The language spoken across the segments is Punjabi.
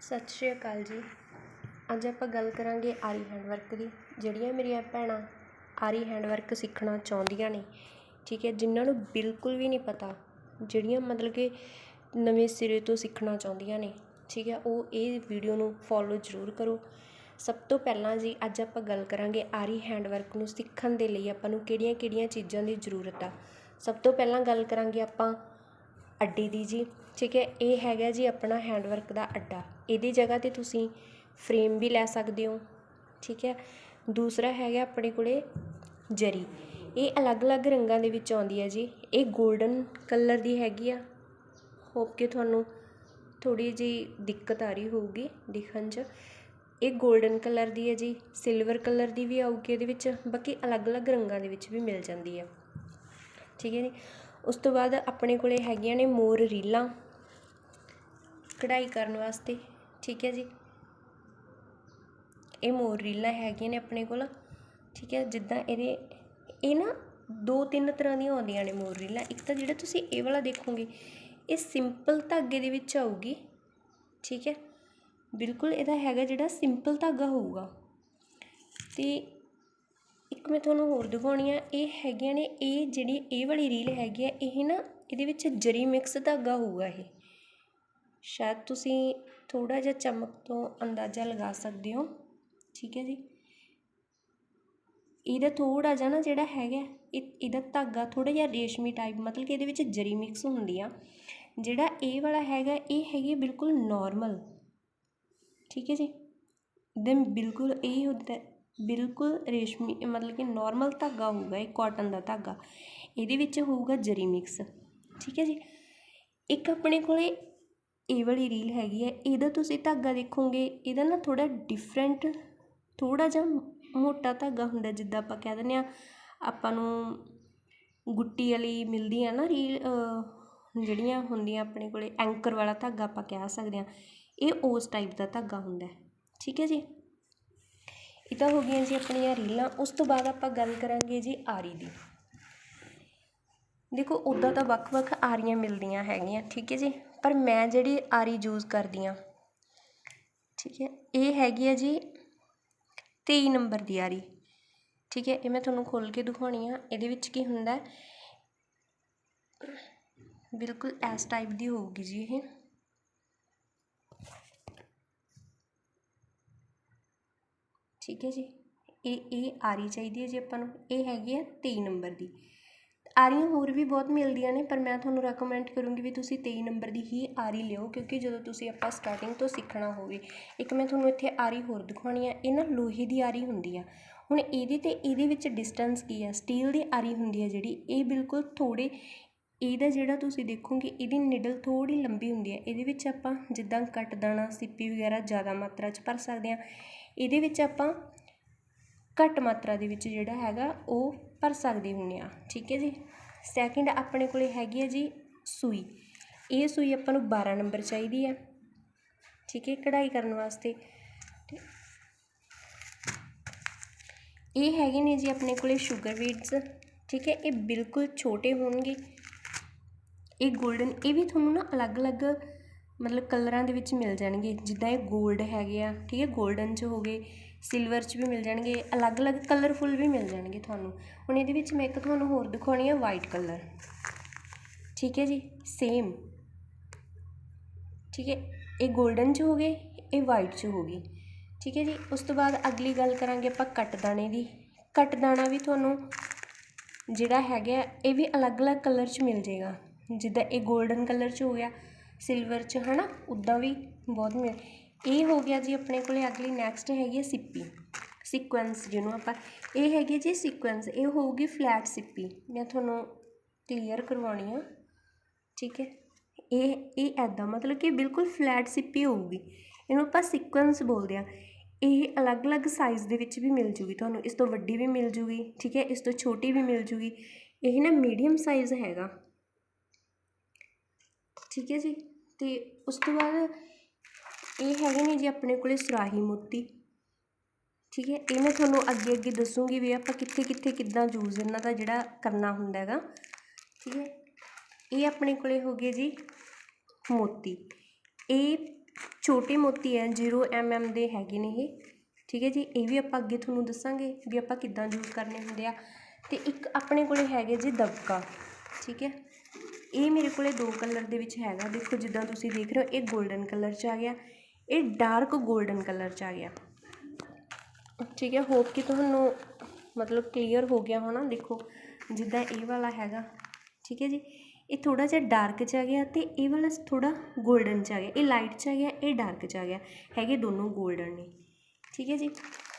ਸਤਿ ਸ਼੍ਰੀ ਅਕਾਲ ਜੀ। ਅੱਜ ਆਪਾਂ ਗੱਲ ਕਰਾਂਗੇ ਆਰੀ ਹੈਂਡਵਰਕ ਦੀ। ਜਿਹੜੀਆਂ ਮੇਰੀਆਂ ਭੈਣਾਂ ਆਰੀ ਹੈਂਡਵਰਕ ਸਿੱਖਣਾ ਚਾਹੁੰਦੀਆਂ ਨੇ, ਠੀਕ ਹੈ, ਜਿਨ੍ਹਾਂ ਨੂੰ ਬਿਲਕੁਲ ਵੀ ਨਹੀਂ ਪਤਾ, ਜਿਹੜੀਆਂ ਮਤਲਬ ਕਿ ਨਵੇਂ ਸਿਰੇ ਤੋਂ ਸਿੱਖਣਾ ਚਾਹੁੰਦੀਆਂ ਨੇ, ਠੀਕ ਹੈ, ਉਹ ਇਹ ਵੀਡੀਓ ਨੂੰ ਫੋਲੋ ਜ਼ਰੂਰ ਕਰੋ। ਸਭ ਤੋਂ ਪਹਿਲਾਂ ਜੀ, ਅੱਜ ਆਪਾਂ ਗੱਲ ਕਰਾਂਗੇ ਆਰੀ ਹੈਂਡਵਰਕ ਨੂੰ ਸਿੱਖਣ ਦੇ ਲਈ ਆਪਾਂ ਨੂੰ ਕਿਹੜੀਆਂ-ਕਿਹੜੀਆਂ ਚੀਜ਼ਾਂ ਦੀ ਜ਼ਰੂਰਤ ਆ। ਸਭ ਤੋਂ ਪਹਿਲਾਂ ਗੱਲ ਕਰਾਂਗੇ ਆਪਾਂ ਅੱਡੀ ਦੀ ਜੀ। ਠੀਕ ਹੈ, ਇਹ ਹੈਗਾ ਜੀ ਆਪਣਾ ਹੈਂਡਵਰਕ ਦਾ ਅੱਡਾ। ਇਹਦੀ ਜਗ੍ਹਾ 'ਤੇ ਤੁਸੀਂ ਫਰੇਮ ਵੀ ਲੈ ਸਕਦੇ ਹੋ, ਠੀਕ ਹੈ। ਦੂਸਰਾ ਹੈਗਾ ਆਪਣੇ ਕੋਲੇ ਜਰੀ। ਇਹ ਅਲੱਗ-ਅਲੱਗ ਰੰਗਾਂ ਦੇ ਵਿੱਚ ਆਉਂਦੀ ਹੈ ਜੀ। ਇਹ 골ਡਨ ਕਲਰ ਦੀ ਹੈਗੀ ਆ। ਹੋਪ ਕਿ ਤੁਹਾਨੂੰ ਥੋੜੀ ਜੀ ਦਿੱਕਤ ਆ ਰਹੀ ਹੋਊਗੀ ਦਿਖਣ 'ਚ। ਇਹ 골ਡਨ ਕਲਰ ਦੀ ਹੈ ਜੀ। ਸਿਲਵਰ ਕਲਰ ਦੀ ਵੀ ਆਊਗੀ ਇਹਦੇ ਵਿੱਚ। ਬਾਕੀ ਅਲੱਗ-ਅਲੱਗ ਰੰਗਾਂ ਦੇ ਵਿੱਚ ਵੀ ਮਿਲ ਜਾਂਦੀ ਹੈ। ਠੀਕ ਹੈ ਜੀ। ਉਸ ਤੋਂ ਬਾਅਦ ਆਪਣੇ ਕੋਲੇ ਹੈਗੀਆਂ ਨੇ ਮੋਰ ਰੀਲਾਂ। ਕਢਾਈ ਕਰਨ ਵਾਸਤੇ, ਠੀਕ ਹੈ ਜੀ। ਇਹ ਮੋਰ ਰੀਲਾਂ ਹੈਗੀਆਂ ਨੇ ਆਪਣੇ ਕੋਲ, ਠੀਕ ਹੈ। ਜਿੱਦਾਂ ਇਹਦੇ, ਇਹ ਨਾ ਦੋ ਤਿੰਨ ਤਰ੍ਹਾਂ ਦੀਆਂ ਆਉਂਦੀਆਂ ਨੇ ਮੋਰ ਰੀਲਾਂ। ਇੱਕ ਤਾਂ ਜਿਹੜਾ ਤੁਸੀਂ ਇਹ ਵਾਲਾ ਦੇਖੋਗੇ, ਇਹ ਸਿੰਪਲ ਧਾਗੇ ਦੇ ਵਿੱਚ ਆਊਗੀ, ਠੀਕ ਹੈ। ਬਿਲਕੁਲ ਇਹਦਾ ਹੈਗਾ ਜਿਹੜਾ ਸਿੰਪਲ ਧਾਗਾ ਹੋਊਗਾ। ਤੇ ਇੱਕ ਮੈਂ ਤੁਹਾਨੂੰ ਹੋਰ ਦਿਖਾਉਣੀ ਆ, ਇਹ ਹੈਗੀਆਂ ਨੇ, ਇਹ ਜਿਹੜੀ ਇਹ ਵਾਲੀ ਰੀਲ ਹੈਗੀ ਆ, ਇਹ ਨਾ ਇਹਦੇ ਵਿੱਚ ਜਰੀ ਮਿਕਸ ਧਾਗਾ ਹੋਊਗਾ ਇਹ। ਸ਼ਾਇਦ ਤੁਸੀਂ ਥੋੜ੍ਹਾ ਜਿਹਾ ਚਮਕ ਤੋਂ ਅੰਦਾਜ਼ਾ ਲਗਾ ਸਕਦੇ ਹੋ। ਠੀਕ ਹੈ ਜੀ। ਇਹਦਾ ਥੋੜ੍ਹਾ ਜਿਹਾ ਨਾ ਜਿਹੜਾ ਹੈਗਾ, ਇਹ ਇਹਦਾ ਧਾਗਾ ਥੋੜ੍ਹਾ ਜਿਹਾ ਰੇਸ਼ਮੀ ਟਾਈਪ ਮਤਲਬ ਕਿ ਇਹਦੇ ਵਿੱਚ ਜਰੀ ਮਿਕਸ ਹੁੰਦੀ ਆ ਜਿਹੜਾ ਇਹ ਵਾਲਾ ਹੈਗਾ, ਇਹ ਹੈਗੀ ਬਿਲਕੁਲ ਨਾਰਮਲ ਠੀਕ ਹੈ ਜੀ। ਦੈਨ ਬਿਲਕੁਲ ਇਹ ਹੁੰਦਾ ਬਿਲਕੁਲ ਰੇਸ਼ਮੀ, ਮਤਲਬ ਕਿ ਨਾਰਮਲ ਧਾਗਾ ਹੋਊਗਾ, ਇਹ ਕਾਟਨ ਦਾ ਧਾਗਾ। ਇਹਦੇ ਵਿੱਚ ਹੋਊਗਾ ਜਰੀ ਮਿਕਸ ਠੀਕ ਹੈ ਜੀ। ਇੱਕ ਆਪਣੇ ਕੋਲੇ ਇਹ ਵਾਲੀ ਰੀਲ ਹੈਗੀ ਹੈ, ਇਹਦਾ ਤੁਸੀਂ ਧਾਗਾ ਦੇਖੋਗੇ, ਇਹਦਾ ਨਾ ਥੋੜਾ ਡਿਫਰੈਂਟ ਥੋੜਾ ਜਿਹਾ ਮੋਟਾ ਧਾਗਾ ਹੁੰਦਾ ਜਿੱਦਾਂ ਆਪਾਂ ਕਹਿ ਦਿੰਦੇ ਆ ਆਪਾਂ ਨੂੰ ਗੁੱਟੀ ਵਾਲੀ ਮਿਲਦੀ ਆ ਨਾ ਰੀਲ ਜਿਹੜੀਆਂ ਹੁੰਦੀਆਂ ਆਪਣੇ ਕੋਲੇ ਐਂਕਰ ਵਾਲਾ ਧਾਗਾ ਆਪਾਂ ਕਹਿ ਸਕਦੇ ਆ ਇਹ ਉਸ ਟਾਈਪ ਦਾ ਧਾਗਾ ਹੁੰਦਾ ਠੀਕ ਹੈ ਜੀ? ਇਹ ਤਾਂ ਹੋ ਗਈਆਂ ਜੀ ਆਪਣੀਆਂ ਰੀਲਾਂ ਉਸ ਤੋਂ ਬਾਅਦ ਆਪਾਂ ਗੱਲ ਕਰਾਂਗੇ ਜੀ ਆਰੀ ਦੀ। ਦੇਖੋ, ਉੱਦਾਂ ਤਾਂ ਵੱਖ-ਵੱਖ ਆਰੀਆਂ ਮਿਲਦੀਆਂ ਹੈਗੀਆਂ, ਠੀਕ ਹੈ ਜੀ? ਪਰ ਮੈਂ ਜਿਹੜੀ ਆਰੀ ਯੂਜ਼ ਕਰਦੀ ਹਾਂ ਠੀਕ ਹੈ, ਇਹ ਹੈਗੀ ਹੈ ਜੀ 23 ਨੰਬਰ ਦੀ ਆਰੀ, ਠੀਕ ਹੈ, ਇਹ ਮੈਂ ਤੁਹਾਨੂੰ ਖੋਲ ਕੇ ਦਿਖਾਉਣੀ ਆ, ਇਹਦੇ ਵਿੱਚ ਕੀ ਹੁੰਦਾ ਬਿਲਕੁਲ ਇਸ ਟਾਈਪ ਦੀ ਹੋਊਗੀ ਜੀ ਇਹ। ਠੀਕ ਹੈ ਜੀ, ਇਹ ਇਹ ਆਰੀ ਚਾਹੀਦੀ ਹੈ ਜੀ ਆਪਾਂ ਨੂੰ, ਇਹ ਹੈਗੀ ਹੈ 23 ਨੰਬਰ ਦੀ। ਆਰੀਆਂ ਹੋਰ ਵੀ ਬਹੁਤ ਮਿਲਦੀਆਂ ਨੇ, ਪਰ ਮੈਂ ਤੁਹਾਨੂੰ ਰეკਮੈਂਡ ਕਰੂੰਗੀ ਵੀ ਤੁਸੀਂ ਤੇਈ ਨੰਬਰ ਦੀ ਹੀ ਆਰੀ ਲਿਓ, ਕਿਉਂਕਿ ਜਦੋਂ ਤੁਸੀਂ ਆਪਾਂ ਸਟਾਰਟਿੰਗ ਤੋਂ ਸਿੱਖਣਾ ਹੋਵੇ, ਇੱਕ ਮੈਂ ਤੁਹਾਨੂੰ ਇੱਥੇ ਆਰੀ ਹੋਰ ਦਿਖਾਉਣੀ ਆ, ਇਹ ਨਾ ਲੋਹੇ ਦੀ ਆਰੀ ਹੁੰਦੀ ਆ। ਹੁਣ ਇਹਦੀ ਤੇ ਇਹਦੇ ਵਿੱਚ ਡਿਸਟੈਂਸ ਕੀ ਆ? ਸਟੀਲ ਦੀ ਆਰੀ ਹੁੰਦੀ ਆ ਜਿਹੜੀ, ਇਹ ਬਿਲਕੁਲ ਥੋੜੇ ਇਹਦਾ ਜਿਹੜਾ ਤੁਸੀਂ ਦੇਖੋਗੇ, ਇਹਦੀ ਨਿਡਲ ਥੋੜੀ ਲੰਬੀ ਹੁੰਦੀ ਹੈ ਇਹਦੇ ਵਿੱਚ ਆਪਾਂ ਜਿੱਦਾਂ ਕੱਟ ਦਾਣਾ, ਸਿੱਪੀ ਵਗੈਰਾ ਜ਼ਿਆਦਾ ਮਾਤਰਾ 'ਚ ਭਰ ਸਕਦੇ ਹਾਂ ਇਹਦੇ ਵਿੱਚ ਆਪਾਂ ਘੱਟ ਮਾਤਰਾ ਦੇ ਵਿੱਚ ਜਿਹੜਾ ਹੈਗਾ, ਉਹ ਕਰ ਸਕਦੇ ਹੁੰਨੇ ਆ ਠੀਕ ਹੈ ਜੀ। ਸੈਕਿੰਡ ਆਪਣੇ ਕੋਲੇ ਹੈਗੀ ਹੈ ਜੀ ਸੂਈ। ਇਹ ਸੂਈ ਆਪਾਂ ਨੂੰ 12 ਨੰਬਰ ਚਾਹੀਦੀ ਹੈ, ਠੀਕ ਹੈ, ਕਢਾਈ ਕਰਨ ਵਾਸਤੇ। ਇਹ ਹੈਗੇ ਨੇ ਜੀ ਆਪਣੇ ਕੋਲੇ ਸ਼ੂਗਰ ਬੀਡਸ ਠੀਕ ਹੈ, ਇਹ ਬਿਲਕੁਲ ਛੋਟੇ ਹੋਣਗੇ। ਇਹ 골ਡਨ ਇਹ ਵੀ ਤੁਹਾਨੂੰ ਨਾ ਅਲੱਗ-ਅਲੱਗ ਮਤਲਬ ਕਲਰਾਂ ਦੇ ਵਿੱਚ ਮਿਲ ਜਾਣਗੇ। ਜਿੱਦਾਂ ਇਹ 골ਡ ਹੈਗੇ ਆ, ਠੀਕ ਹੈ 골ਡਨ 'ਚ ਹੋਗੇ ਸਿਲਵਰ 'ਚ ਵੀ ਮਿਲ ਜਾਣਗੇ, ਅਲੱਗ-ਅਲੱਗ ਕਲਰਫੁੱਲ ਵੀ ਮਿਲ ਜਾਣਗੇ ਤੁਹਾਨੂੰ। ਹੁਣ ਇਹਦੇ ਵਿੱਚ ਮੈਂ ਇੱਕ ਤੁਹਾਨੂੰ ਹੋਰ ਦਿਖਾਉਣੀ ਆ ਵਾਈਟ ਕਲਰ ਠੀਕ ਹੈ ਜੀ? ਸੇਮ ਠੀਕ ਹੈ? ਇਹ 골ਡਨ 'ਚ ਹੋ ਗਏ, ਇਹ ਵਾਈਟ 'ਚ ਹੋ ਗਈ ਠੀਕ ਹੈ ਜੀ? ਉਸ ਤੋਂ ਬਾਅਦ ਅਗਲੀ ਗੱਲ ਕਰਾਂਗੇ ਆਪਾਂ ਕੱਟ ਦਾਣੇ ਦੀ। ਕੱਟ ਦਾਣਾ ਵੀ ਤੁਹਾਨੂੰ ਜਿਹੜਾ ਹੈਗਾ, ਇਹ ਵੀ ਅਲੱਗ-ਅਲੱਗ ਕਲਰ 'ਚ ਮਿਲ ਜਾਏਗਾ। ਜਿੱਦਾਂ ਇਹ 골ਡਨ ਕਲਰ 'ਚ ਹੋ ਗਿਆ ਸਿਲਵਰ 'ਚ, ਹਨਾ? ਉੱਦਾਂ ਵੀ ਬਹੁਤ ਮਿਲ ਇਹ ਹੋ ਗਿਆ ਜੀ ਆਪਣੇ ਕੋਲੇ ਅਗਲੀ ਨੈਕਸਟ ਹੈਗੀ ਹੈ ਸਿੱਪੀ ਸੀਕੁਐਂਸ ਜਿਹਨੂੰ ਆਪਾਂ ਇਹ ਹੈਗੀ ਜੀ ਸੀਕੁਐਂਸ ਇਹ ਹੋਊਗੀ ਫਲੈਟ ਸਿੱਪੀ। ਮੈਂ ਤੁਹਾਨੂੰ ਕਲੀਅਰ ਕਰਵਾਉਣੀ ਆ, ਠੀਕ ਹੈ? ਇਹ ਇਹ ਐਦਾਂ ਮਤਲਬ ਕਿ ਬਿਲਕੁਲ ਫਲੈਟ ਸਿੱਪੀ ਹੋਊਗੀ। ਇਹਨੂੰ ਆਪਾਂ ਸੀਕੁਐਂਸ ਬੋਲਦੇ ਆ। ਇਹ ਅਲੱਗ-ਅਲੱਗ ਸਾਈਜ਼ ਦੇ ਵਿੱਚ ਵੀ ਮਿਲ ਜੂਗੀ ਤੁਹਾਨੂੰ। ਇਸ ਤੋਂ ਵੱਡੀ ਵੀ ਮਿਲ ਜੂਗੀ, ਠੀਕ ਹੈ? ਇਸ ਤੋਂ ਛੋਟੀ ਵੀ ਮਿਲ ਜੂਗੀ। ਇਹ ਨਾ ਮੀਡੀਅਮ ਸਾਈਜ਼ ਹੈਗਾ। ਠੀਕ ਹੈ ਜੀ? ਤੇ ਉਸ ਤੋਂ ਬਾਅਦ ਇਹ ਹੈਗੇ ਨੇ ਜੀ ਆਪਣੇ ਕੋਲੇ ਸੁਰਾਹੀ ਮੋਤੀ। ਠੀਕ ਹੈ, ਇਹ ਮੈਂ ਤੁਹਾਨੂੰ ਅੱਗੇ ਅੱਗੇ ਦੱਸੂਗੀ ਵੀ ਆਪਾਂ ਕਿੱਥੇ ਕਿੱਥੇ ਕਿੱਦਾਂ ਯੂਜ਼ ਇਹਨਾਂ ਦਾ ਜਿਹੜਾ ਕਰਨਾ ਹੁੰਦਾ ਹੈਗਾ। ਠੀਕ ਹੈ, ਇਹ ਆਪਣੇ ਕੋਲੇ ਹੋ ਗਏ ਜੀ ਮੋਤੀ। ਇਹ ਛੋਟੇ ਮੋਤੀ ਹੈ 0 mm ਦੇ ਹੈਗੇ ਨੇ ਇਹ। ਠੀਕ ਹੈ ਜੀ, ਇਹ ਵੀ ਆਪਾਂ ਅੱਗੇ ਤੁਹਾਨੂੰ ਦੱਸਾਂਗੇ ਵੀ ਆਪਾਂ ਕਿੱਦਾਂ ਯੂਜ਼ ਕਰਨੇ ਹੁੰਦੇ ਆ। ਤੇ ਇੱਕ ਆਪਣੇ ਕੋਲੇ ਹੈਗੇ ਜੀ ਦਬਕਾ। ਠੀਕ ਹੈ, ਇਹ ਮੇਰੇ ਕੋਲੇ ਦੋ ਕਲਰ ਦੇ ਵਿੱਚ ਹੈਗਾ। ਦੇਖੋ, ਜਿੱਦਾਂ ਤੁਸੀਂ ਦੇਖ ਰਹੇ ਹੋ, ਇਹ 골ਡਨ ਕਲਰ 'ਚ ਆ ਗਿਆ। ਇਹ ਡਾਰਕ ਗੋਲਡਨ ਕਲਰ 'ਚ ਆ ਗਿਆ। ਠੀਕ ਹੈ ਹੋਪ ਕਿ ਤੁਹਾਨੂੰ ਮਤਲਬ ਕਲੀਅਰ ਹੋ ਗਿਆ ਹੋਣਾ। ਦੇਖੋ, ਜਿੱਦਾਂ ਇਹ ਵਾਲਾ ਹੈਗਾ, ਠੀਕ ਹੈ ਜੀ। ਇਹ ਥੋੜਾ ਜਿਹਾ ਡਾਰਕ 'ਚ ਆ ਗਿਆ ਤੇ ਇਹ ਵਾਲਾ ਥੋੜਾ ਗੋਲਡਨ 'ਚ ਆ ਗਿਆ। ਇਹ ਲਾਈਟ 'ਚ ਆ ਗਿਆ, ਇਹ ਡਾਰਕ 'ਚ ਆ ਗਿਆ। ਹੈਗੇ ਦੋਨੋਂ ਗੋਲਡਨ ਨੇ, ਠੀਕ ਹੈ ਜੀ।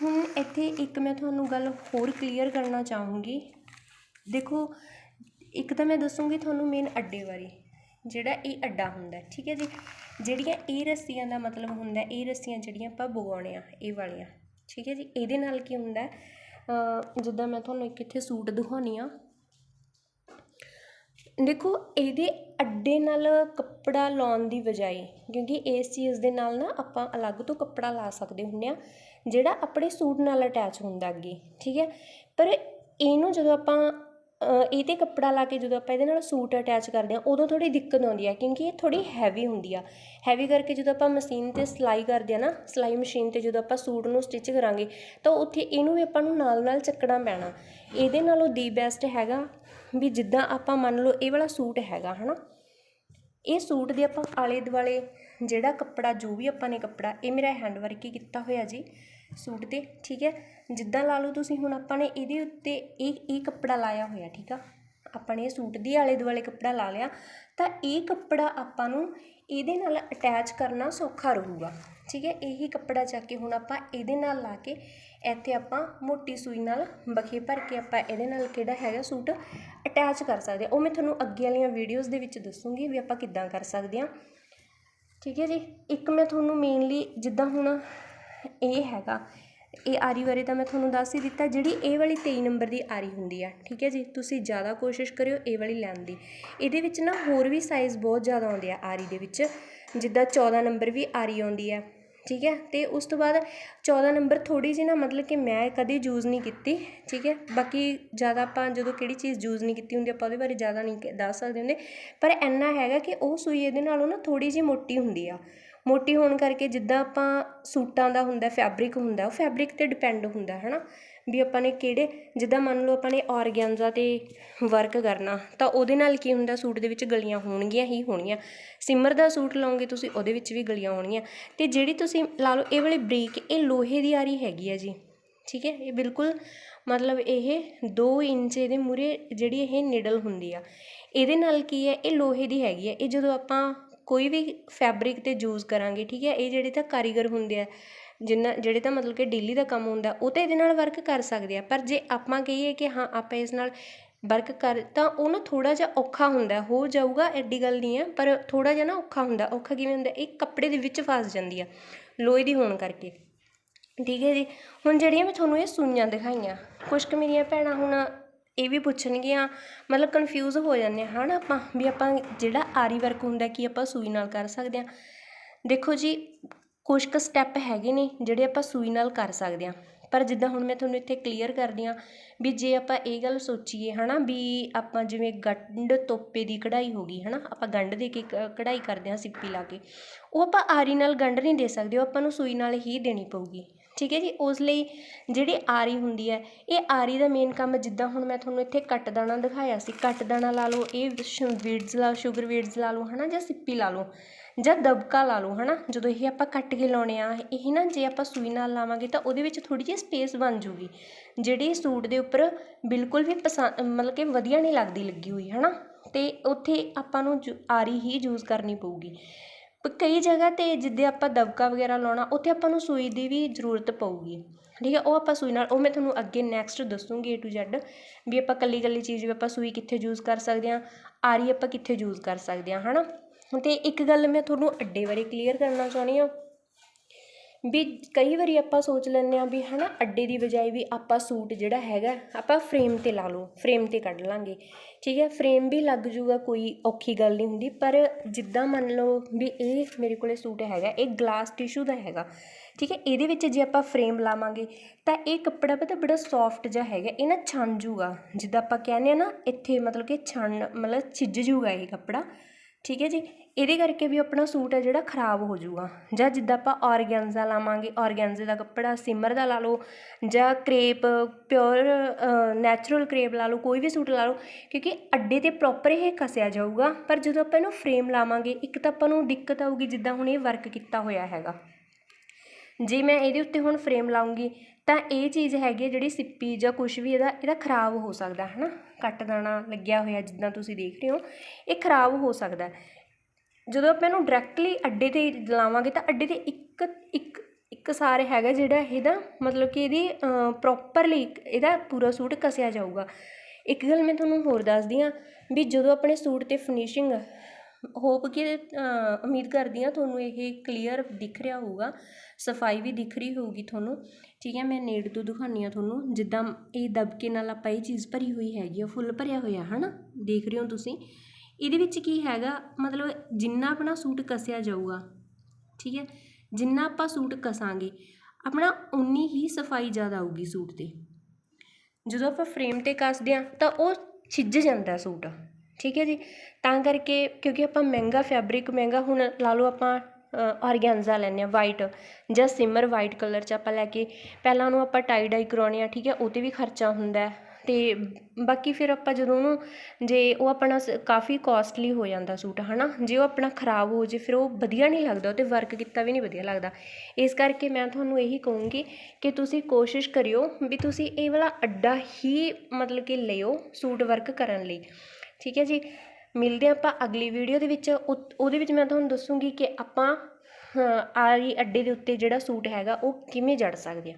ਹੁਣ ਇੱਥੇ ਇੱਕ ਮੈਂ ਤੁਹਾਨੂੰ ਗੱਲ ਹੋਰ ਕਲੀਅਰ ਕਰਨਾ ਚਾਹੂੰਗੀ। ਦੇਖੋ, ਇੱਕ ਤਾਂ ਮੈਂ ਦੱਸੂੰਗੀ ਤੁਹਾਨੂੰ ਮੇਨ ਅੱਡੇ ਬਾਰੇ। ਜਿਹੜਾ ਇਹ ਅੱਡਾ ਹੁੰਦਾ, ਠੀਕ ਹੈ ਜੀ? ਜਿਹੜੀਆਂ ਇਹ ਰੱਸੀਆਂ ਦਾ ਮਤਲਬ ਹੁੰਦਾ, ਇਹ ਰੱਸੀਆਂ ਜਿਹੜੀਆਂ ਆਪਾਂ ਬਗਾਉਣੇ ਆ ਇਹ ਵਾਲੀਆਂ, ਠੀਕ ਹੈ ਜੀ? ਇਹਦੇ ਨਾਲ ਕੀ ਹੁੰਦਾ ਜਿੱਦਾਂ ਮੈਂ ਤੁਹਾਨੂੰ ਇੱਕ ਇੱਥੇ ਸੂਟ ਦਿਖਾਉਣੀ ਆ ਦੇਖੋ, ਇਹਦੇ ਅੱਡੇ ਨਾਲ ਕੱਪੜਾ ਲਾਉਣ ਦੀ ਬਜਾਏ, ਕਿਉਂਕਿ ਇਸ ਚੀਜ਼ ਦੇ ਨਾਲ ਨਾ ਆਪਾਂ ਅਲੱਗ ਤੋਂ ਕੱਪੜਾ ਲਾ ਸਕਦੇ ਹੁੰਦੇ ਆ ਜਿਹੜਾ ਆਪਣੇ ਸੂਟ ਨਾਲ ਅਟੈਚ ਹੁੰਦਾ ਅੱਗੇ, ਠੀਕ ਹੈ? ਪਰ ਇਹਨੂੰ ਜਦੋਂ ਆਪਾਂ ਇਹ 'ਤੇ ਕੱਪੜਾ ਲਾ ਕੇ ਜਦੋਂ ਆਪਾਂ ਇਹਦੇ ਨਾਲ ਸੂਟ ਅਟੈਚ ਕਰਦੇ ਹਾਂ, ਉਦੋਂ ਥੋੜ੍ਹੀ ਦਿੱਕਤ ਆਉਂਦੀ ਹੈ ਕਿਉਂਕਿ ਇਹ ਥੋੜ੍ਹੀ ਹੈਵੀ ਹੁੰਦੀ ਆ। ਹੈਵੀ ਕਰਕੇ ਜਦੋਂ ਆਪਾਂ ਮਸ਼ੀਨ ਤੇ ਸਿਲਾਈ ਕਰਦੇ ਆ ਨਾ, ਸਿਲਾਈ ਮਸ਼ੀਨ ਤੇ ਜਦੋਂ ਆਪਾਂ ਸੂਟ ਨੂੰ ਸਟਿਚ ਕਰਾਂਗੇ, ਤਾਂ ਉੱਥੇ ਇਹਨੂੰ ਵੀ ਆਪਾਂ ਨੂੰ ਨਾਲ ਨਾਲ ਚੱਕਣਾ ਪੈਣਾ। ਇਹਦੇ ਨਾਲੋਂ ਦੀ ਬੈਸਟ ਹੈਗਾ ਵੀ ਜਿੱਦਾਂ ਆਪਾਂ ਮੰਨ ਲਓ ਇਹ ਵਾਲਾ ਸੂਟ ਹੈਗਾ, ਹਨਾ? ਇਹ ਸੂਟ ਦੇ ਆਪਾਂ ਆਲੇ ਦੁਆਲੇ ਜਿਹੜਾ ਕੱਪੜਾ, ਜੋ ਵੀ ਆਪਾਂ ਨੇ ਕੱਪੜਾ, ਇਹ ਮੇਰਾ ਹੈਂਡ ਵਰਕ ਹੀ ਕੀਤਾ ਹੋਇਆ ਜੀ। ਸੂਟ ਤੇ ਠੀਕ ਹੈ? ਜਿੱਦਾਂ ਲਾ ਲਓ ਤੁਸੀਂ ਹੁਣ ਆਪਾਂ ਨੇ ਇਹਦੇ ਉੱਤੇ ਇਹ ਇਹ ਕੱਪੜਾ ਲਾਇਆ ਹੋਇਆ, ਠੀਕ ਆ? ਆਪਾਂ ਨੇ ਇਹ ਸੂਟ ਦੀ ਆਲੇ ਦੁਆਲੇ ਕੱਪੜਾ ਲਾ ਲਿਆ, ਤਾਂ ਇਹ ਕੱਪੜਾ ਆਪਾਂ ਨੂੰ ਇਹਦੇ ਨਾਲ ਅਟੈਚ ਕਰਨਾ ਸੌਖਾ ਰਹੂਗਾ, ਠੀਕ ਹੈ? ਇਹੀ ਕੱਪੜਾ ਚੱਕ ਕੇ ਹੁਣ ਆਪਾਂ ਇਹਦੇ ਨਾਲ ਲਾ ਕੇ ਇੱਥੇ ਆਪਾਂ ਮੋਟੀ ਸੂਈ ਨਾਲ ਬਖੇ ਭਰ ਕੇ ਆਪਾਂ ਇਹਦੇ ਨਾਲ ਕਿਹੜਾ ਹੈਗਾ ਸੂਟ ਅਟੈਚ ਕਰ ਸਕਦੇ ਹਾਂ। ਉਹ ਮੈਂ ਤੁਹਾਨੂੰ ਅੱਗੇ ਵਾਲੀਆਂ ਵੀਡੀਓਜ਼ ਦੇ ਵਿੱਚ ਦੱਸੂਗੀ ਵੀ ਆਪਾਂ ਕਿੱਦਾਂ ਕਰ ਸਕਦੇ ਹਾਂ। ਠੀਕ ਹੈ ਜੀ? ਇੱਕ ਮੈਂ ਤੁਹਾਨੂੰ ਮੇਨਲੀ ਜਿੱਦਾਂ ਹੁਣ ਇਹ ਹੈਗਾ। ਇਹ ਆਰੀ ਬਾਰੇ ਤਾਂ ਮੈਂ ਤੁਹਾਨੂੰ ਦੱਸ ਹੀ ਦਿੱਤਾ, ਜਿਹੜੀ ਇਹ ਵਾਲੀ 23 ਨੰਬਰ ਦੀ ਆਰੀ ਹੁੰਦੀ ਆ, ਠੀਕ ਹੈ ਜੀ? ਤੁਸੀਂ ਜ਼ਿਆਦਾ ਕੋਸ਼ਿਸ਼ ਕਰਿਓ ਇਹ ਵਾਲੀ ਲੈਣ ਦੀ। ਇਹਦੇ ਵਿੱਚ ਨਾ ਹੋਰ ਵੀ ਸਾਈਜ਼ ਬਹੁਤ ਜ਼ਿਆਦਾ ਆਉਂਦੇ ਆ ਆਰੀ ਦੇ ਵਿੱਚ। ਜਿੱਦਾਂ 14 ਨੰਬਰ ਵੀ ਆਰੀ ਆਉਂਦੀ ਆ, ਠੀਕ ਹੈ? ਤੇ ਉਸ ਤੋਂ ਬਾਅਦ 14 ਨੰਬਰ ਥੋੜੀ ਜਿਹੀ ਨਾ ਮਤਲਬ ਕਿ ਮੈਂ ਕਦੇ ਯੂਜ਼ ਨਹੀਂ ਕੀਤੀ, ਠੀਕ ਹੈ? ਬਾਕੀ ਜ਼ਿਆਦਾ ਆਪਾਂ ਜਦੋਂ ਕਿਹੜੀ ਚੀਜ਼ ਯੂਜ਼ ਨਹੀਂ ਕੀਤੀ ਹੁੰਦੀ, ਆਪਾਂ ਉਹਦੇ ਬਾਰੇ ਜ਼ਿਆਦਾ ਨਹੀਂ ਦੱਸ ਸਕਦੇ ਹੁੰਦੇ। ਪਰ ਇੰਨਾ ਹੈਗਾ ਕਿ ਉਹ ਸੂਈ ਇਹਦੇ ਨਾਲੋਂ ਨਾ ਥੋੜੀ ਜਿਹੀ ਮੋਟੀ ਹੁੰਦੀ ਆ। ਮੋਟੀ ਹੋਣ ਕਰਕੇ ਜਿੱਦਾਂ ਆਪਾਂ ਸੂਟਾਂ ਦਾ ਹੁੰਦਾ ਫੈਬਰਿਕ ਹੁੰਦਾ, ਉਹ ਫੈਬਰਿਕ ਤੇ ਡਿਪੈਂਡ ਹੁੰਦਾ ਹੈ ਨਾ ਵੀ ਆਪਾਂ ਨੇ ਕਿਹੜੇ, ਜਿੱਦਾਂ ਮੰਨ ਲਓ ਆਪਾਂ ਨੇ ਔਰਗੈਂਜ਼ਾ ਤੇ ਵਰਕ ਕਰਨਾ, ਤਾਂ ਉਹਦੇ ਨਾਲ ਕੀ ਹੁੰਦਾ? ਸੂਟ ਦੇ ਵਿੱਚ ਗਲੀਆਂ ਹੋਣਗੀਆਂ ਹੀ ਹੋਣਗੀਆਂ। ਸਿਮਰ ਦਾ ਸੂਟ ਲਾਉਂਗੇ ਤੁਸੀਂ, ਉਹਦੇ ਵਿੱਚ ਵੀ ਗਲੀਆਂ ਹੋਣਗੀਆਂ। ਤੇ ਜਿਹੜੀ ਤੁਸੀਂ, ਲਾ ਲਓ ਇਹ ਵਾਲੀ ਬਰੀਕ, ਇਹ ਲੋਹੇ ਦੀ ਆਰੀ ਹੈਗੀ ਆ ਜੀ, ਠੀਕ ਹੈ? ਇਹ ਬਿਲਕੁਲ ਮਤਲਬ ਇਹ 2 ਇੰਚ ਇਹਦੇ ਮੂਰੇ ਜਿਹੜੀ ਇਹ ਨਿਡਲ ਹੁੰਦੀ ਆ, ਇਹਦੇ ਨਾਲ ਕੀ ਹੈ? ਇਹ ਲੋਹੇ ਦੀ ਹੈਗੀ ਆ। ਇਹ ਜਦੋਂ ਆਪਾਂ ਕੋਈ ਵੀ ਫੈਬਰਿਕ ਤੇ ਯੂਜ਼ ਕਰਾਂਗੇ, ਠੀਕ ਹੈ? ਇਹ ਜਿਹੜੇ ਤਾਂ ਕਾਰੀਗਰ ਹੁੰਦੇ ਆ, ਜਿੰਨਾ, ਜਿਹੜੇ ਤਾਂ ਮਤਲਬ ਕਿ ਡੇਲੀ ਦਾ ਕੰਮ ਹੁੰਦਾ, ਉਹ ਤਾਂ ਇਹਦੇ ਨਾਲ ਵਰਕ ਕਰ ਸਕਦੇ ਆ। ਪਰ ਜੇ ਆਪਾਂ ਕਹੀਏ ਕਿ ਹਾਂ, ਆਪਾਂ ਇਸ ਨਾਲ ਵਰਕ ਕਰ, ਤਾਂ ਉਹ ਨਾ ਥੋੜਾ ਜਿਹਾ ਔਖਾ ਹੁੰਦਾ ਹੋ। ਜਾਊਗਾ, ਐਡੀ ਗੱਲ ਨਹੀਂ ਹੈ, ਪਰ ਥੋੜਾ ਜਿਹਾ ਨਾ ਔਖਾ ਹੁੰਦਾ। ਔਖਾ ਕਿਵੇਂ ਹੁੰਦਾ? ਇਹ ਕੱਪੜੇ ਦੇ ਵਿੱਚ ਫਸ ਜਾਂਦੀ ਆ, ਲੋਹੇ ਦੀ ਹੋਣ ਕਰਕੇ। ਠੀਕ ਹੈ ਜੀ? ਹੁਣ ਜਿਹੜੀਆਂ ਮੈਂ ਤੁਹਾਨੂੰ ਇਹ ਸੂਈਆਂ ਦਿਖਾਈਆਂ ਕੁਛ ਕੁ ਮੇਰੀਆਂ ਭੈਣਾਂ ਹੁਣ ਇਹ ਵੀ ਪੁੱਛਣਗੀਆਂ, ਮਤਲਬ ਕਨਫਿਊਜ਼ ਹੋ ਜਾਂਦੇ ਹਾਂ, ਹਨਾ ਆਪਾਂ, ਵੀ ਆਪਾਂ ਜਿਹੜਾ ਆਰੀ ਵਰਕ ਹੁੰਦਾ ਕੀ ਆਪਾਂ ਸੂਈ ਨਾਲ ਕਰ ਸਕਦੇ ਹਾਂ। ਦੇਖੋ ਜੀ, ਕੁਛ ਕੁ ਸਟੈਪ ਹੈਗੇ ਨੇ, ਜਿਹੜੇ ਆਪਾਂ ਸੂਈ ਨਾਲ ਕਰ ਸਕਦੇ ਹਾਂ। ਪਰ ਜਿੱਦਾਂ ਹੁਣ ਮੈਂ ਤੁਹਾਨੂੰ ਇੱਥੇ ਕਲੀਅਰ ਕਰਦੀ ਹਾਂ, ਵੀ ਜੇ ਆਪਾਂ ਇਹ ਗੱਲ ਸੋਚੀਏ, ਹਨਾ, ਵੀ ਆਪਾਂ ਜਿਵੇਂ ਗੰਢ ਤੋਪੇ ਦੀ ਕਢਾਈ ਹੋ ਗਈ, ਹਨਾ, ਆਪਾਂ ਗੰਢ ਦੇ ਕੇ ਕ- ਕਢਾਈ ਕਰਦੇ ਹਾਂ ਸਿੱਪੀ ਲਾ ਕੇ, ਉਹ ਆਪਾਂ ਆਰੀ ਨਾਲ ਗੰਢ ਨਹੀਂ ਦੇ ਸਕਦੇ, ਉਹ ਆਪਾਂ ਨੂੰ ਸੂਈ ਨਾਲ ਹੀ ਦੇਣੀ ਪਊਗੀ। ਠੀਕ ਹੈ ਜੀ, ਉਸ ਲਈ ਜਿਹੜੀ ਆਰੀ ਹੁੰਦੀ ਹੈ, ਇਹ ਆਰੀ ਦਾ ਮੇਨ ਕੰਮ ਜਿੱਦਾਂ ਹੁਣ ਮੈਂ ਤੁਹਾਨੂੰ ਇੱਥੇ ਕੱਟ ਦਾਣਾ ਦਿਖਾਇਆ ਸੀ, ਕੱਟ ਦਾਣਾ ਲਾ ਲਓ, ਇਹ ਵੀਡਸ ਲਾ ਸ਼ੂਗਰ ਵੀਡਸ ਲਾ ਲਓ, ਹਨਾ, ਜਾਂ ਸਿੱਪੀ ਲਾ ਲਓ, ਜਾਂ ਦਬਕਾ ਲਾ ਲਓ, ਹਨਾ, ਜਦੋਂ ਇਹ ਆਪਾਂ ਕੱਟ ਕੇ ਲਾਉਣੇ ਆ, ਇਹ ਨਾ ਜੇ ਆਪਾਂ ਸੂਈ ਨਾਲ ਲਾਵਾਂਗੇ ਤਾਂ ਉਹਦੇ ਵਿੱਚ ਥੋੜੀ ਜਿਹੀ ਸਪੇਸ ਬਣ ਜੂਗੀ, ਜਿਹੜੀ ਸੂਟ ਦੇ ਉੱਪਰ ਬਿਲਕੁਲ ਵੀ ਪਸੰਦ ਮਤਲਬ ਕਿ ਵਧੀਆ ਨਹੀਂ ਲੱਗਦੀ ਲੱਗੀ ਹੋਈ, ਹਨਾ, ਤੇ ਉੱਥੇ ਆਪਾਂ ਨੂੰ ਜੁ- ਆਰੀ ਹੀ ਯੂਜ਼ ਕਰਨੀ ਪਊਗੀ। ਕਈ ਜਗ੍ਹਾ ਤੇ ਜਿੱਦੇ ਆਪਾਂ ਦਬਕਾ ਵਗੈਰਾ ਲਾਉਣਾ, ਉੱਥੇ ਆਪਾਂ ਨੂੰ ਸੂਈ ਦੀ ਵੀ ਜ਼ਰੂਰਤ ਪਊਗੀ। ਠੀਕ ਹੈ, ਉਹ ਆਪਾਂ ਸੂਈ ਨਾਲ, ਉਹ ਮੈਂ ਤੁਹਾਨੂੰ ਅੱਗੇ ਨੈਕਸਟ ਦੱਸੂੰਗੀ ਏ ਟੂ Z, ਵੀ ਆਪਾਂ ਕੱਲੀ ਕੱਲੀ ਚੀਜ਼ ਵੀ ਆਪਾਂ ਸੂਈ ਕਿੱਥੇ ਯੂਜ਼ ਕਰ ਸਕਦੇ ਹਾਂ, ਆਰੀ ਆਪਾਂ ਕਿੱਥੇ ਯੂਜ਼ ਕਰ ਸਕਦੇ ਹਾਂ ਹੈ ਨਾ ਅਤੇ ਇੱਕ ਗੱਲ ਮੈਂ ਤੁਹਾਨੂੰ ਅੱਡੇ ਬਾਰੇ ਕਲੀਅਰ ਕਰਨਾ ਚਾਹੁੰਦੀ ਹਾਂ। ਵੀ ਕਈ ਵਾਰੀ ਆਪਾਂ ਸੋਚ ਲੈਂਦੇ ਹਾਂ ਵੀ ਹੈ ਨਾ ਅੱਡੇ ਦੀ ਬਜਾਏ ਵੀ ਆਪਾਂ ਸੂਟ ਜਿਹੜਾ ਹੈਗਾ, ਆਪਾਂ ਫਰੇਮ ਤੇ ਲਾ ਲਓ ਫਰੇਮ ਤੇ ਕੱਢ ਲਾਂਗੇ। ਠੀਕ ਹੈ ਫਰੇਮ ਵੀ ਲੱਗ ਜੂਗਾ, ਕੋਈ ਔਖੀ ਗੱਲ ਨਹੀਂ ਹੁੰਦੀ, ਪਰ ਜਿੱਦਾਂ ਮੰਨ ਲਓ ਵੀ ਇਹ ਮੇਰੇ ਕੋਲੇ ਸੂਟ ਹੈਗਾ, ਇਹ ਗਲਾਸ ਟਿਸ਼ੂ ਦਾ ਹੈਗਾ, ਠੀਕ ਹੈ, ਇਹਦੇ ਵਿੱਚ ਜੇ ਆਪਾਂ ਫਰੇਮ ਲਾਵਾਂਗੇ, ਤਾਂ ਇਹ ਕੱਪੜਾ ਪਤਾ ਬੜਾ ਸੌਫਟ ਜਿਹਾ ਹੈਗਾ, ਇਹ ਨਾ ਛਣ ਜੂਗਾ। ਜਿੱਦਾਂ ਆਪਾਂ ਕਹਿੰਦੇ ਆ ਨਾ, ਇੱਥੇ ਮਤਲਬ ਕਿ ਛਣ ਮਤਲਬ ਛਿੱਜ ਜੂਗਾ ਇਹ ਕੱਪੜਾ। ਠੀਕ ਹੈ ਜੀ? ਇਹਦੇ ਕਰਕੇ ਵੀ ਆਪਣਾ ਸੂਟ ਹੈ ਜਿਹੜਾ ਖਰਾਬ ਹੋ ਜਾਊਗਾ। ਜਾਂ ਜਿੱਦਾਂ ਆਪਾਂ ਔਰਗੈਂਜ਼ਾ ਲਾਵਾਂਗੇ, ਔਰਗੈਂਜ਼ੇ ਦਾ ਕੱਪੜਾ ਸਿਮਰ ਦਾ ਲਾ ਲਓ, ਜਾਂ ਕਰੇਪ, ਪਿਓਰ ਨੈਚੁਰਲ ਕਰੇਪ ਲਾ ਲਓ, ਕੋਈ ਵੀ ਸੂਟ ਲਾ ਲਓ, ਕਿਉਂਕਿ ਅੱਡੇ ਤੇ ਪ੍ਰੋਪਰ ਇਹ ਕਸਿਆ ਜਾਊਗਾ। ਪਰ ਜਦੋਂ ਆਪਾਂ ਇਹਨੂੰ ਫਰੇਮ ਲਾਵਾਂਗੇ, ਇੱਕ ਤਾਂ ਆਪਾਂ ਨੂੰ ਦਿੱਕਤ ਆਊਗੀ ਜਿੱਦਾਂ ਹੁਣ ਇਹ ਵਰਕ ਕੀਤਾ ਹੋਇਆ ਹੈਗਾ। ਜੇ ਮੈਂ ਇਹਦੇ ਉੱਤੇ ਹੁਣ ਫਰੇਮ ਲਾਉਂਗੀ, ਤਾਂ ਇਹ ਚੀਜ਼ ਹੈਗੀ ਹੈ ਜਿਹੜੀ ਸਿੱਪੀ ਜਾਂ ਕੁਝ ਵੀ ਇਹਦਾ ਇਹਦਾ ਖਰਾਬ ਹੋ ਸਕਦਾ ਹੈ ਨਾ ਕੱਟ ਦਾਣਾ ਲੱਗਿਆ ਹੋਇਆ ਜਿੱਦਾਂ ਤੁਸੀਂ ਦੇਖ ਰਹੇ ਹੋ, ਇਹ ਖਰਾਬ ਹੋ ਸਕਦਾ ਜਦੋਂ ਆਪਾਂ ਇਹਨੂੰ ਡਾਇਰੈਕਟਲੀ ਅੱਡੇ ਤੇ ਲਾਵਾਂਗੇ, ਤਾਂ ਅੱਡੇ ਤੇ ਇੱਕ ਇੱਕ ਇੱਕ ਸਾਰ ਹੈਗਾ ਜਿਹੜਾ ਇਹਦਾ, ਮਤਲਬ ਕਿ ਇਹਦੀ ਪ੍ਰੋਪਰਲੀ ਇਹਦਾ ਪੂਰਾ ਸੂਟ ਕਸਿਆ ਜਾਊਗਾ। ਇੱਕ ਗੱਲ ਮੈਂ ਤੁਹਾਨੂੰ ਹੋਰ ਦੱਸਦੀ ਹਾਂ, ਵੀ ਜਦੋਂ ਆਪਣੇ ਸੂਟ ਤੇ ਫਿਨਿਸ਼ਿੰਗ ਹੋਪ ਕਿ ਉਮੀਦ ਕਰਦੀ ਹਾਂ ਤੁਹਾਨੂੰ ਇਹ ਕਲੀਅਰ ਦਿਖ ਰਿਹਾ ਹੋਊਗਾ, ਸਫ਼ਾਈ ਵੀ ਦਿਖ ਰਹੀ ਹੋਊਗੀ ਤੁਹਾਨੂੰ। ਠੀਕ ਹੈ, ਮੈਂ ਨੇੜ ਤੋਂ ਦਿਖਾਉਂਦੀ ਹਾਂ ਤੁਹਾਨੂੰ, ਜਿੱਦਾਂ ਇਹ ਦਬਕੇ ਨਾਲ ਆਪਾਂ ਇਹ ਚੀਜ਼ ਭਰੀ ਹੋਈ ਹੈਗੀ ਆ, ਫੁੱਲ ਭਰਿਆ ਹੋਇਆ ਹੈ ਨਾ ਦੇਖ ਰਹੇ ਹੋ ਤੁਸੀਂ। ਇਹਦੇ ਵਿੱਚ ਕੀ ਹੈਗਾ, ਮਤਲਬ ਜਿੰਨਾ ਆਪਣਾ ਸੂਟ ਕਸਿਆ ਜਾਊਗਾ, ਠੀਕ ਹੈ, ਜਿੰਨਾ ਆਪਾਂ ਸੂਟ ਕਸਾਂਗੇ, ਆਪਣਾ ਉਨੀ ਹੀ ਸਫ਼ਾਈ ਜ਼ਿਆਦਾ ਆਊਗੀ ਸੂਟ ਤੇ। ਜਦੋਂ ਆਪਾਂ ਫਰੇਮ ਤੇ ਕੱਸਦੇ ਹਾਂ, ਤਾਂ ਉਹ ਛਿੱਜ ਜਾਂਦਾ ਸੂਟ। ਠੀਕ ਹੈ ਜੀ? ਤਾਂ ਕਰਕੇ ਕਿਉਂਕਿ ਆਪਾਂ ਮਹਿੰਗਾ ਫੈਬਰਿਕ ਮਹਿੰਗਾ ਹੁਣ ਲਾ ਲਓ ਆਪਾਂ ਔਰਗੈਂਜ਼ਾ ਲੈਂਦੇ ਹਾਂ ਵਾਈਟ ਜਾਂ ਸਿਮਰ ਵਾਈਟ ਕਲਰ 'ਚ ਆਪਾਂ ਲੈ ਕੇ ਪਹਿਲਾਂ ਉਹਨੂੰ ਆਪਾਂ ਟਾਈ ਡਾਈ ਕਰਾਉਣੇ ਆ ਠੀਕ ਹੈ? ਉਹ 'ਤੇ ਵੀ ਖਰਚਾ ਹੁੰਦਾ ਹੈ। ਤੇ ਬਾਕੀ ਫਿਰ ਆਪਾਂ ਜਦੋਂ ਉਹਨੂੰ, ਜੇ ਉਹ ਆਪਣਾ ਸ- ਕਾਫੀ ਕਾਸਟਲੀ ਹੋ ਜਾਂਦਾ ਸੂਟ, ਹਨਾ? ਜੇ ਉਹ ਆਪਣਾ ਖਰਾਬ ਹੋ ਜੇ, ਫਿਰ ਉਹ ਵਧੀਆ ਨਹੀਂ ਲੱਗਦਾ ਉਹ 'ਤੇ ਵਰਕ ਕੀਤਾ ਵੀ ਨਹੀਂ ਵਧੀਆ ਲੱਗਦਾ। ਇਸ ਕਰਕੇ ਮੈਂ ਤੁਹਾਨੂੰ ਇਹੀ ਕਹੂੰਗੀ ਕਿ ਤੁਸੀਂ ਕੋਸ਼ਿਸ਼ ਕਰਿਓ ਵੀ ਤੁਸੀਂ ਇਹ ਵਾਲਾ ਅੱਡਾ ਹੀ ਮਤਲਬ ਕਿ ਲਿਓ ਸੂਟ ਵਰਕ ਕਰਨ ਲਈ। ਠੀਕ ਹੈ ਜੀ। ਮਿਲਦੇ ਹਾਂ ਆਪਾਂ ਅਗਲੀ ਵੀਡੀਓ ਦੇ ਵਿੱਚ। ਉਹ- ਉਹਦੇ ਵਿੱਚ ਮੈਂ ਤੁਹਾਨੂੰ ਦੱਸੂੰਗੀ ਕਿ ਆਪਾਂ ਆਰੀ ਅੱਡੇ ਦੇ ਉੱਤੇ ਜਿਹੜਾ ਸੂਟ ਹੈਗਾ, ਉਹ ਕਿਵੇਂ ਜੜ ਸਕਦੇ ਆ